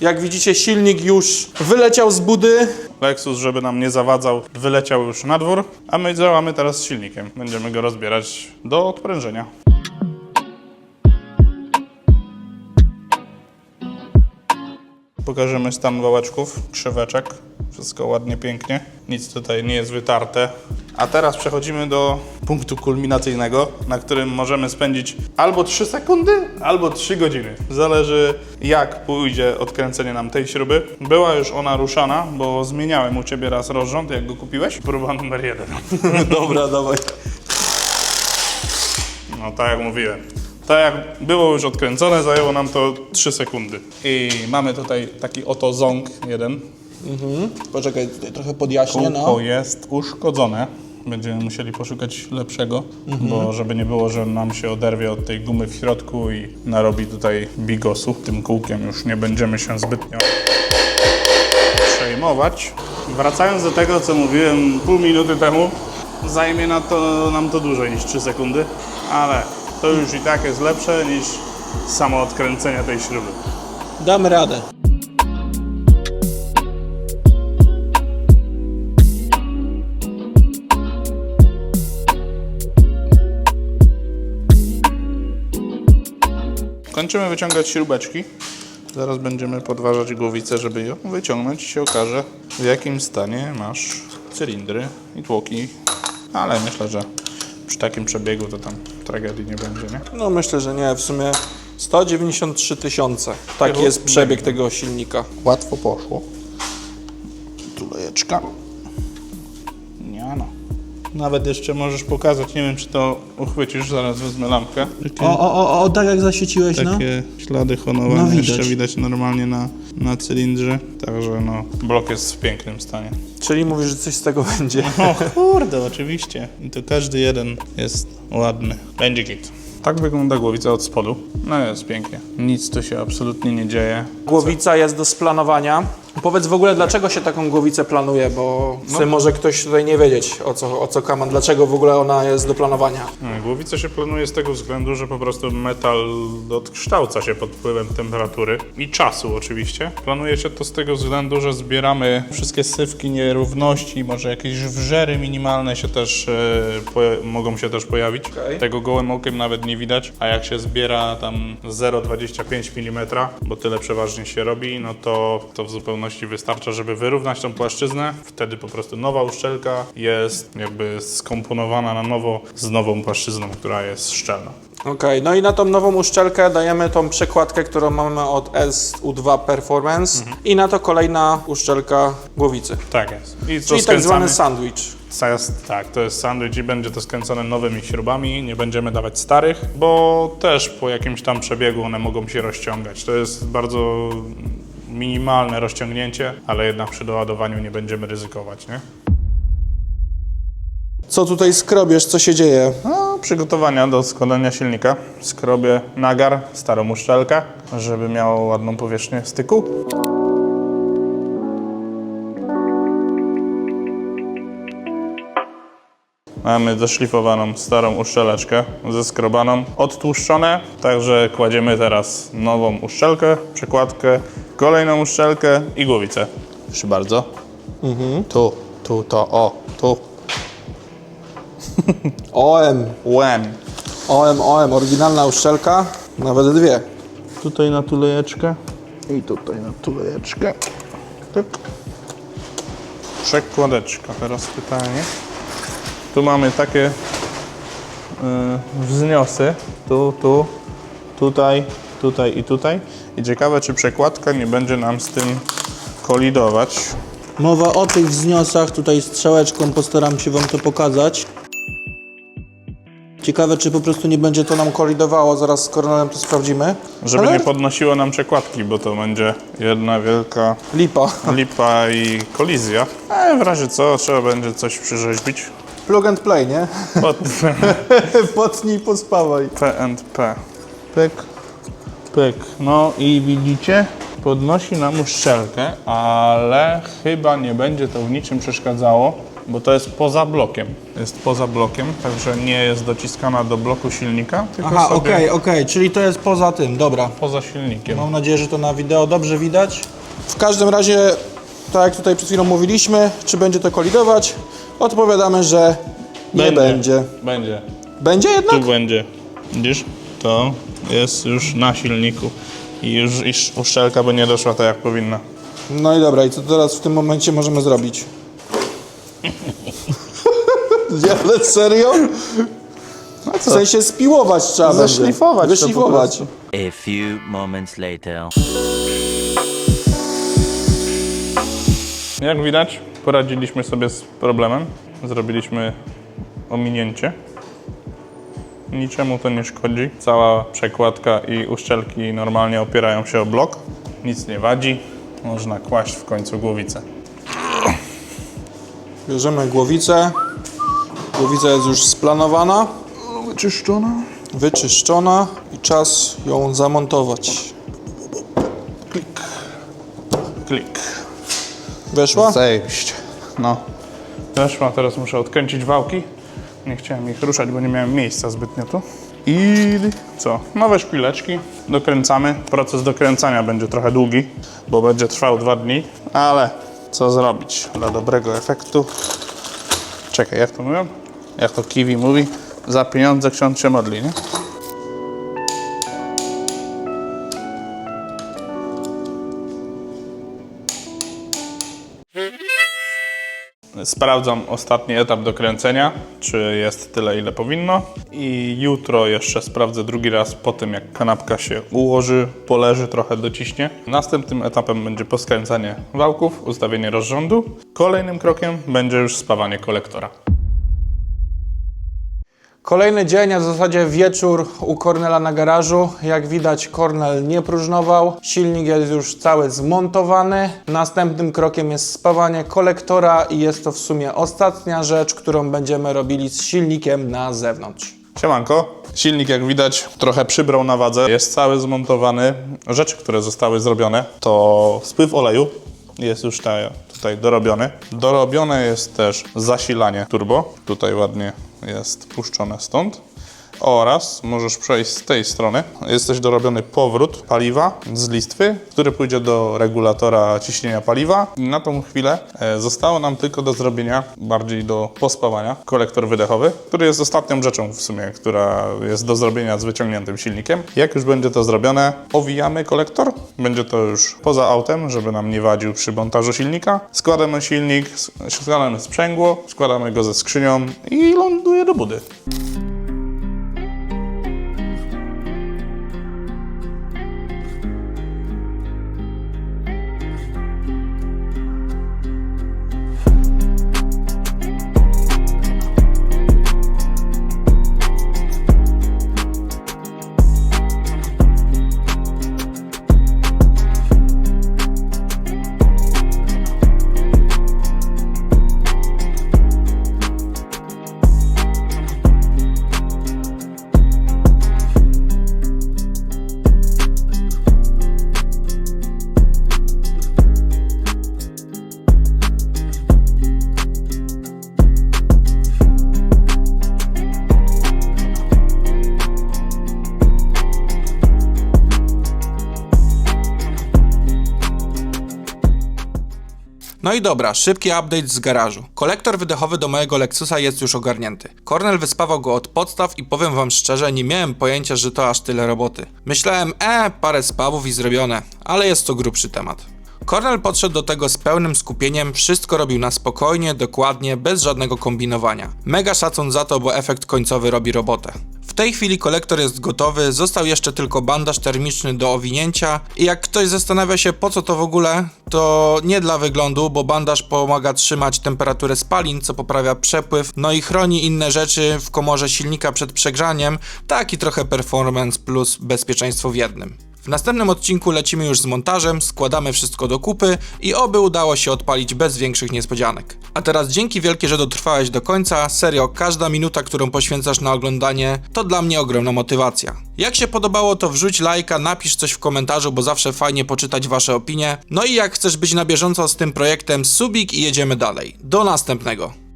Jak widzicie, silnik już wyleciał z budy. Lexus, żeby nam nie zawadzał, wyleciał już na dwór, a my działamy teraz z silnikiem. Będziemy go rozbierać do odprężenia. Pokażemy stan wałeczków, krzyweczek. Wszystko ładnie, pięknie. Nic tutaj nie jest wytarte. A teraz przechodzimy do punktu kulminacyjnego, na którym możemy spędzić albo 3 sekundy, albo 3 godziny. Zależy jak pójdzie odkręcenie nam tej śruby. Była już ona ruszana, bo zmieniałem u Ciebie raz rozrząd, jak go kupiłeś. Próba numer jeden. Dobra, dawaj. No tak jak mówiłem. Tak jak było już odkręcone, zajęło nam to 3 sekundy. I mamy tutaj taki oto ząg jeden. Poczekaj, tutaj trochę podjaśnię, no. Kółko jest uszkodzone. Będziemy musieli poszukać lepszego, bo żeby nie było, że nam się oderwie od tej gumy w środku i narobi tutaj bigosu. Tym kółkiem już nie będziemy się zbytnio przejmować. Wracając do tego, co mówiłem pół minuty temu, zajmie na to, nam to dłużej niż 3 sekundy, ale to już i tak jest lepsze niż samo odkręcenie tej śruby. Damy radę. Kończymy wyciągać śrubeczki. Zaraz będziemy podważać głowicę, żeby ją wyciągnąć i się okaże w jakim stanie masz cylindry i tłoki. Ale myślę, że przy takim przebiegu to tam tragedii nie będzie, nie? No myślę, że nie, w sumie 193 tysiące. Taki jest przebieg tego silnika. Łatwo poszło. Tulejeczka. Nawet jeszcze możesz pokazać, nie wiem czy to uchwycisz, zaraz wezmę lampkę. Takie, O, o, o, o, tak jak zaświeciłeś, no. takie ślady honowane No, widać. jeszcze widać normalnie na, na cylindrze. Także no, blok jest w pięknym stanie. Czyli mówisz, że coś z tego będzie. O kurde, oczywiście. I to każdy jeden jest ładny. Będzie git. Tak wygląda głowica od spodu. No jest pięknie. Nic tu się absolutnie nie dzieje. Głowica jest do splanowania. Powiedz w ogóle, dlaczego się taką głowicę planuje, bo no. może ktoś tutaj nie wiedzieć, o co, o co kaman, dlaczego w ogóle ona jest do planowania. No, Głowicę się planuje z tego względu, że po prostu metal odkształca się pod wpływem temperatury i czasu oczywiście. Planuje się to z tego względu, że zbieramy wszystkie sywki, nierówności, może jakieś wrzery minimalne się też e, mogą się też pojawić. Okej. Tego gołym okiem nawet nie widać, a jak się zbiera tam 0,25 mm, bo tyle przeważnie się robi, no to, to w zupełności wystarcza, żeby wyrównać tą płaszczyznę. Wtedy po prostu nowa uszczelka jest jakby skomponowana na nowo z nową płaszczyzną, która jest szczelna. Okej, no i na tą nową uszczelkę dajemy tą przekładkę, którą mamy od SU2 Performance i na to kolejna uszczelka głowicy. Tak jest. I Czyli tak zwany skręcamy- sandwich. Sa- Tak, to jest sandwich i będzie to skręcone nowymi śrubami, nie będziemy dawać starych, bo też po jakimś tam przebiegu one mogą się rozciągać. To jest bardzo minimalne rozciągnięcie, ale jednak przy doładowaniu nie będziemy ryzykować, nie? Co tutaj skrobiesz, co się dzieje? No, przygotowania do składania silnika. Skrobię nagar, starą uszczelkę, żeby miało ładną powierzchnię styku. Mamy doszlifowaną starą uszczeleczkę, zeskrobaną, odtłuszczone, także kładziemy teraz nową uszczelkę, przekładkę, kolejną uszczelkę i głowicę. Proszę bardzo. Tu, tu, to, o, tu. OM, Łem. OM, OM, oryginalna uszczelka, nawet dwie. Tutaj na tulejeczkę i tutaj na tulejeczkę. Tyk. Przekładeczka. Teraz pytanie. Tu mamy takie y, wzniosy. Tu, tu, tutaj, tutaj i tutaj. I ciekawe, czy przekładka nie będzie nam z tym kolidować. Mowa o tych wzniosach, tutaj strzałeczką postaram się Wam to pokazać. Ciekawe, czy po prostu nie będzie to nam kolidowało, zaraz z Kornelem to sprawdzimy. Żeby Ale nie podnosiło nam przekładki, bo to będzie jedna wielka Lipa. lipa i kolizja. A w razie co, trzeba będzie coś przyrzeźbić. Plug and play, nie? Pod Potnij, pospawaj. P&P. Pyk, pyk. No i widzicie, podnosi nam uszczelkę, ale chyba nie będzie to w niczym przeszkadzało bo to jest poza blokiem. Jest poza blokiem, także nie jest dociskana do bloku silnika, tylko Aha, sobie okej, okej, czyli to jest poza tym, dobra. poza silnikiem. Mam nadzieję, że to na wideo dobrze widać. W każdym razie, tak jak tutaj przed chwilą mówiliśmy, czy będzie to kolidować, odpowiadamy, że nie będzie. Będzie. Będzie jednak? Tu będzie. Widzisz? To jest już na silniku. I już i uszczelka by nie doszła tak jak powinna. No i dobra, i co teraz w tym momencie możemy zrobić? Ale serio? W sensie spiłować trzeba będzie. Zeszlifować to po Wyszlifować. prostu. A few moments later. Jak widać, poradziliśmy sobie z problemem. Zrobiliśmy ominięcie. Niczemu to nie szkodzi. Cała przekładka i uszczelki normalnie opierają się o blok. Nic nie wadzi. Można kłaść w końcu głowicę. Bierzemy głowicę. Głowica jest już splanowana, Wyczyszczona. wyczyszczona i czas ją zamontować. Klik. Klik. Weszła? Zejść. No. Weszła, teraz muszę odkręcić wałki. Nie chciałem ich ruszać, bo nie miałem miejsca zbytnio tu. I co? Nowe szpileczki. Dokręcamy. Proces dokręcania będzie trochę długi, bo będzie trwał dwa dni, ale co zrobić dla dobrego efektu? Czekaj, jak to mówią? Jak to Kiwi mówi? Za pieniądze ksiądz się modli, nie? Sprawdzam ostatni etap dokręcenia, czy jest tyle, ile powinno. I jutro jeszcze sprawdzę drugi raz po tym, jak kanapka się ułoży, poleży, trochę dociśnie. Następnym etapem będzie poskręcanie wałków, ustawienie rozrządu. Kolejnym krokiem będzie już spawanie kolektora. Kolejny dzień, a w zasadzie wieczór u Cornela na garażu. Jak widać, Cornel nie próżnował. Silnik jest już cały zmontowany. Następnym krokiem jest spawanie kolektora i jest to w sumie ostatnia rzecz, którą będziemy robili z silnikiem na zewnątrz. Siemanko. Silnik, jak widać, trochę przybrał na wadze. Jest cały zmontowany. Rzeczy, które zostały zrobione, to spływ oleju. Jest już ta, tutaj dorobiony. Dorobione jest też zasilanie turbo. Tutaj ładnie jest puszczone stąd. Oraz możesz przejść z tej strony. Jest też dorobiony powrót paliwa z listwy, który pójdzie do regulatora ciśnienia paliwa. Na tą chwilę e, zostało nam tylko do zrobienia, bardziej do pospawania, kolektor wydechowy, który jest ostatnią rzeczą w sumie, która jest do zrobienia z wyciągniętym silnikiem. Jak już będzie to zrobione, owijamy kolektor. Będzie to już poza autem, żeby nam nie wadził przy montażu silnika. Składamy silnik, składamy sprzęgło, składamy go ze skrzynią i ląduje do budy. No i dobra, szybki update z garażu. Kolektor wydechowy do mojego Lexusa jest już ogarnięty. Cornel wyspawał go od podstaw i powiem wam szczerze, nie miałem pojęcia, że to aż tyle roboty. Myślałem, e, parę spawów i zrobione, ale jest to grubszy temat. Cornel podszedł do tego z pełnym skupieniem, wszystko robił na spokojnie, dokładnie, bez żadnego kombinowania. Mega szacun za to, bo efekt końcowy robi robotę. W tej chwili kolektor jest gotowy, został jeszcze tylko bandaż termiczny do owinięcia i jak ktoś zastanawia się po co to w ogóle, to nie dla wyglądu, bo bandaż pomaga trzymać temperaturę spalin, co poprawia przepływ, no i chroni inne rzeczy w komorze silnika przed przegrzaniem, taki trochę performance plus bezpieczeństwo w jednym. W następnym odcinku lecimy już z montażem, składamy wszystko do kupy i oby udało się odpalić bez większych niespodzianek. A teraz dzięki wielkie, że dotrwałeś do końca. Serio, każda minuta, którą poświęcasz na oglądanie, to dla mnie ogromna motywacja. Jak się podobało, to wrzuć lajka, napisz coś w komentarzu, bo zawsze fajnie poczytać wasze opinie. No i jak chcesz być na bieżąco z tym projektem, subik i jedziemy dalej. Do następnego.